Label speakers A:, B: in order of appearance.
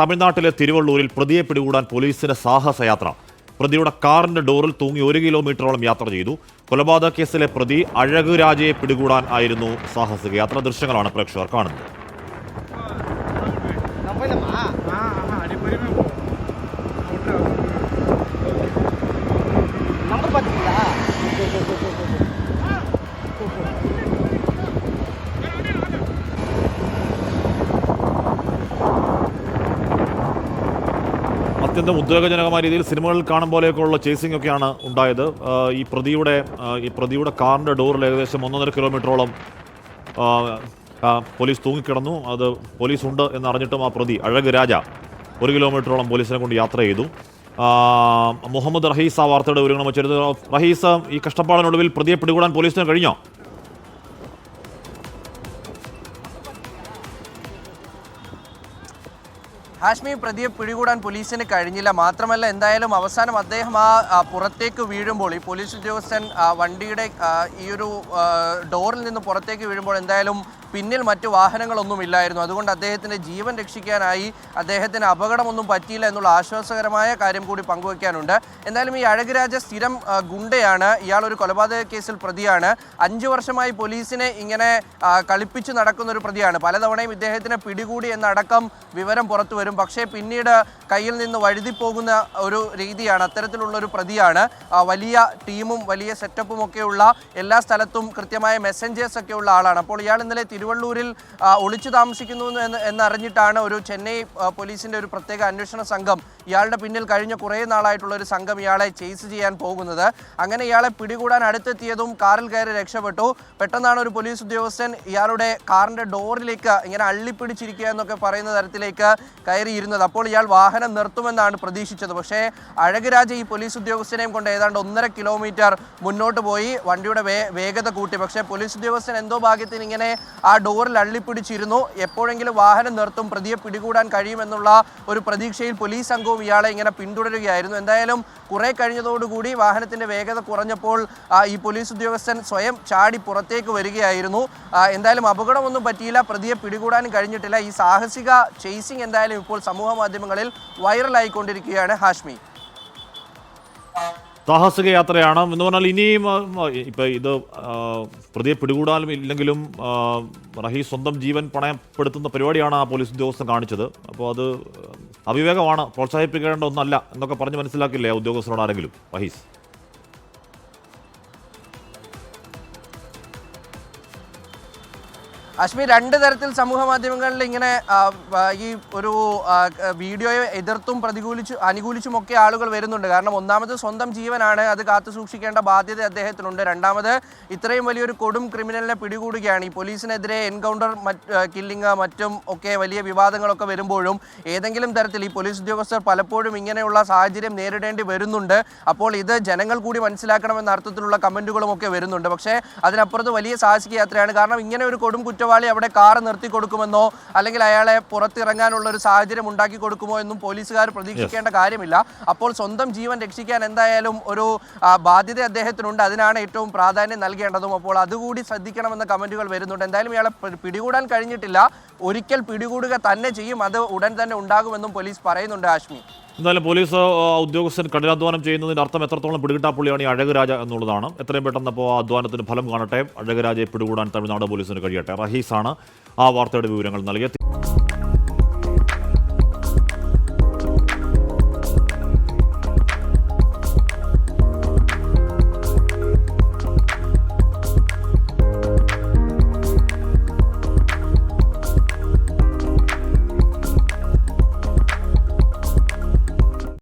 A: തമിഴ്നാട്ടിലെ തിരുവള്ളൂരിൽ പ്രതിയെ പിടികൂടാൻ പോലീസിന് സാഹസയാത്ര. പ്രതിയുടെ കാറിന്റെ ഡോറിൽ തൂങ്ങി ഒരു കിലോമീറ്ററോളം യാത്ര ചെയ്തു. കൊലപാതക കേസിലെ പ്രതി അഴക് രാജയെ പിടികൂടാൻ ആയിരുന്നു സാഹസിക യാത്ര. ദൃശ്യങ്ങളാണ് പ്രേക്ഷകർ കാണുന്നത്. അത്യന്തം ഉദ്വേഗജനകമായ രീതിയിൽ സിനിമകളിൽ കാണും പോലെയൊക്കെയുള്ള ചേസിംഗ് ഒക്കെയാണ് ഉണ്ടായത്. ഈ പ്രതിയുടെ ഈ പ്രതിയുടെ കാറിന്റെ ഡോറിൽ ഏകദേശം ഒന്നൊന്നര കിലോമീറ്ററോളം പോലീസ് തൂങ്ങിക്കിടന്നു. അത് പോലീസ് ഉണ്ട് എന്നറിഞ്ഞിട്ടും ആ പ്രതി അഴക് രാജ ഒരു കിലോമീറ്ററോളം പോലീസിനെ കൊണ്ട് യാത്ര ചെയ്തു. മുഹമ്മദ് റഹീസ് ആ വാർത്തയുടെ ഒരുങ്ങണം വെച്ചിരുന്നു റഹീസ് ഈ കഷ്ടപ്പാടിനൊടുവിൽ പ്രതിയെ പിടികൂടാൻ പോലീസിന് കഴിഞ്ഞോ?
B: ഹാഷ്മി പ്രതിയെ പിടികൂടാൻ പോലീസിന് കഴിഞ്ഞില്ല. മാത്രമല്ല എന്തായാലും അവസാനം അദ്ദേഹം ആ പുറത്തേക്ക് വീഴുമ്പോൾ ഈ പോലീസ് ഉദ്യോഗസ്ഥൻ വണ്ടിയുടെ ഈ ഒരു ഡോറിൽ നിന്ന് പുറത്തേക്ക് വീഴുമ്പോൾ എന്തായാലും പിന്നിൽ മറ്റ് വാഹനങ്ങളൊന്നും ഇല്ലായിരുന്നു അതുകൊണ്ട് അദ്ദേഹത്തിന്റെ ജീവൻ രക്ഷിക്കാനായി അദ്ദേഹത്തിന് അപകടമൊന്നും പറ്റിയില്ല എന്നുള്ള ആശ്വാസകരമായ കാര്യം കൂടി പങ്കുവയ്ക്കാനുണ്ട് എന്തായാലും ഈ അഴകരാജ സ്ഥിരം ഗുണ്ടയാണ്. ഇയാൾ ഒരു കൊലപാതക കേസിൽ പ്രതിയാണ്. അഞ്ചു വർഷമായി പോലീസിനെ ഇങ്ങനെ കളിപ്പിച്ച് നടക്കുന്ന ഒരു പ്രതിയാണ്. പലതവണയും ഇദ്ദേഹത്തിനെ പിടികൂടി എന്നടക്കം വിവരം പുറത്തു വരും. പക്ഷേ പിന്നീട് കയ്യിൽ നിന്ന് വഴുതിപ്പോകുന്ന ഒരു രീതിയാണ് അത്തരത്തിലുള്ള ഒരു പ്രതിയാണ് വലിയ ടീമും വലിയ സെറ്റപ്പും ഒക്കെയുള്ള എല്ലാ സ്ഥലത്തും കൃത്യമായ മെസ്സഞ്ചേഴ്സ് ഒക്കെ ഉള്ള ആളാണ്. അപ്പോൾ ഇയാൾ ഇന്നലെ തിരുവള്ളൂരിൽ ഒളിച്ചു താമസിക്കുന്നു എന്ന് എന്നറിഞ്ഞിട്ടാണ് ഒരു ചെന്നൈ പോലീസിന്റെ ഒരു പ്രത്യേക അന്വേഷണ സംഘം ഇയാളുടെ പിന്നിൽ കഴിഞ്ഞ കുറേ നാളായിട്ടുള്ള ഒരു സംഘം ഇയാളെ ചേസ് ചെയ്യാൻ പോകുന്നത്. അങ്ങനെ ഇയാളെ പിടികൂടാൻ അടുത്തെത്തിയതും കാറിൽ കയറി രക്ഷപ്പെട്ടു. പെട്ടെന്നാണ് ഒരു പോലീസ് ഉദ്യോഗസ്ഥൻ ഇയാളുടെ കാറിന്റെ ഡോറിലേക്ക് ഇങ്ങനെ അള്ളിപ്പിടിച്ചിരിക്കുക എന്നൊക്കെ പറയുന്ന തരത്തിലേക്ക് കയറിയിരുന്നത്. അപ്പോൾ ഇയാൾ വാഹനം നിർത്തുമെന്നാണ് പ്രതീക്ഷിച്ചത്. പക്ഷേ അഴകരാജ ഈ പോലീസ് ഉദ്യോഗസ്ഥനെയും കൊണ്ട് ഏതാണ്ട് ഒന്നര കിലോമീറ്റർ മുന്നോട്ട് പോയി. വണ്ടിയുടെ വേഗത കൂട്ടി. പക്ഷേ പോലീസ് ഉദ്യോഗസ്ഥൻ എന്തോ ഭാഗ്യത്തിന് ഇങ്ങനെ ഡോറിൽ അള്ളിപ്പിടിച്ചിരുന്നു. എപ്പോഴെങ്കിലും വാഹനം നിർത്തും. പ്രതിയെ പിടികൂടാൻ കഴിയുമെന്നുള്ള ഒരു പ്രതീക്ഷയിൽ പോലീസ് സംഘവും ഇയാളെ ഇങ്ങനെ പിന്തുടരുകയായിരുന്നു. എന്തായാലും കുറെ കഴിഞ്ഞതോടുകൂടി വാഹനത്തിന്റെ വേഗത കുറഞ്ഞപ്പോൾ ഈ പോലീസ് ഉദ്യോഗസ്ഥൻ സ്വയം ചാടി പുറത്തേക്ക് വരികയായിരുന്നു. എന്തായാലും അപകടമൊന്നും പറ്റിയില്ല. പ്രതിയെ പിടികൂടാനും കഴിഞ്ഞിട്ടില്ല. ഈ സാഹസിക ചേസിംഗ് എന്തായാലും ഇപ്പോൾ സമൂഹ മാധ്യമങ്ങളിൽ വൈറലായിക്കൊണ്ടിരിക്കുകയാണ് ഹാഷ്മി.
A: സാഹസിക യാത്രയാണ് എന്ന് പറഞ്ഞാൽ ഇനിയും ഇപ്പം ഇത് പ്രതിയെ പിടികൂടാനും ഇല്ലെങ്കിലും റഹി സ്വന്തം ജീവൻ പണയപ്പെടുത്തുന്ന പരിപാടിയാണ് ആ പോലീസ് ഉദ്യോഗസ്ഥൻ കാണിച്ചത്. അപ്പോൾ അത് അവിവേകമാണ് പ്രോത്സാഹിപ്പിക്കേണ്ട ഒന്നല്ല എന്നൊക്കെ പറഞ്ഞ് മനസ്സിലാക്കില്ലേ ഉദ്യോഗസ്ഥരോട് ആരെങ്കിലും? റഹീസ്.
B: അശ്മി രണ്ട് തരത്തിൽ സമൂഹ മാധ്യമങ്ങളിൽ ഇങ്ങനെ ഈ ഒരു വീഡിയോയെ എതിർത്തും പ്രതികൂലിച്ചു അനുകൂലിച്ചും ഒക്കെ ആളുകൾ വരുന്നുണ്ട്. കാരണം ഒന്നാമത് സ്വന്തം ജീവനാണ് അത് കാത്തു സൂക്ഷിക്കേണ്ട ബാധ്യത അദ്ദേഹത്തിനുണ്ട്. രണ്ടാമത് ഇത്രയും വലിയൊരു കൊടും ക്രിമിനലിനെ പിടികൂടുകയാണ്. ഈ പോലീസിനെതിരെ എൻകൗണ്ടർ മറ്റ് കില്ലിങ് മറ്റും ഒക്കെ വലിയ വിവാദങ്ങളൊക്കെ വരുമ്പോഴും ഏതെങ്കിലും തരത്തിൽ ഈ പോലീസ് ഉദ്യോഗസ്ഥർ പലപ്പോഴും ഇങ്ങനെയുള്ള സാഹചര്യം നേരിടേണ്ടി വരുന്നുണ്ട്. അപ്പോൾ ഇത് ജനങ്ങൾ കൂടി മനസ്സിലാക്കണമെന്ന അർത്ഥത്തിലുള്ള കമന്റുകളും ഒക്കെ വരുന്നുണ്ട്. പക്ഷേ അതിനപ്പുറത്ത് വലിയ സാഹസിക യാത്രയാണ്. കാരണം ഇങ്ങനെ ഒരു കൊടും കുറ്റവാളി അവിടെ കാർ നിർത്തി കൊടുക്കുമെന്നോ അല്ലെങ്കിൽ അയാളെ പുറത്തിറങ്ങാനുള്ള ഒരു സാഹചര്യം ഉണ്ടാക്കി കൊടുക്കുമോ എന്നും പോലീസുകാർ പ്രതീക്ഷിക്കേണ്ട കാര്യമില്ല. അപ്പോൾ സ്വന്തം ജീവൻ രക്ഷിക്കാൻ എന്തായാലും ഒരു ബാധ്യത അദ്ദേഹത്തിനുണ്ട്. അതിനാണ് ഏറ്റവും പ്രാധാന്യം നൽകേണ്ടതും. അപ്പോൾ അതുകൂടി ശ്രദ്ധിക്കണമെന്ന കമന്റുകൾ വരുന്നുണ്ട്. എന്തായാലും ഇയാളെ പിടികൂടാൻ കഴിഞ്ഞിട്ടില്ല. ഒരിക്കൽ പിടികൂടുക തന്നെ ചെയ്യും. അത് ഉടൻ തന്നെ ഉണ്ടാകുമെന്നും പോലീസ് പറയുന്നുണ്ട് ആഷ്മി
A: എന്തായാലും പോലീസ് ഉദ്യോഗസ്ഥൻ കഠിനാധ്വാനം ചെയ്യുന്നതിന്റെ അർത്ഥം എത്രത്തോളം പിടികിട്ടാപ്പുള്ളിയാണ് ഈ അഴകരാജ എന്നുള്ളതാണ്. എത്രയും പെട്ടെന്ന് അപ്പോൾ അധ്വാനത്തിന് ഫലം കാണട്ടെ. അഴകരാജയെ പിടികൂടാൻ തമിഴ്നാട് പോലീസിന് കഴിയട്ടെ. റഹീസാണ് ആ വാർത്തയുടെ വിവരങ്ങൾ നൽകിയത്.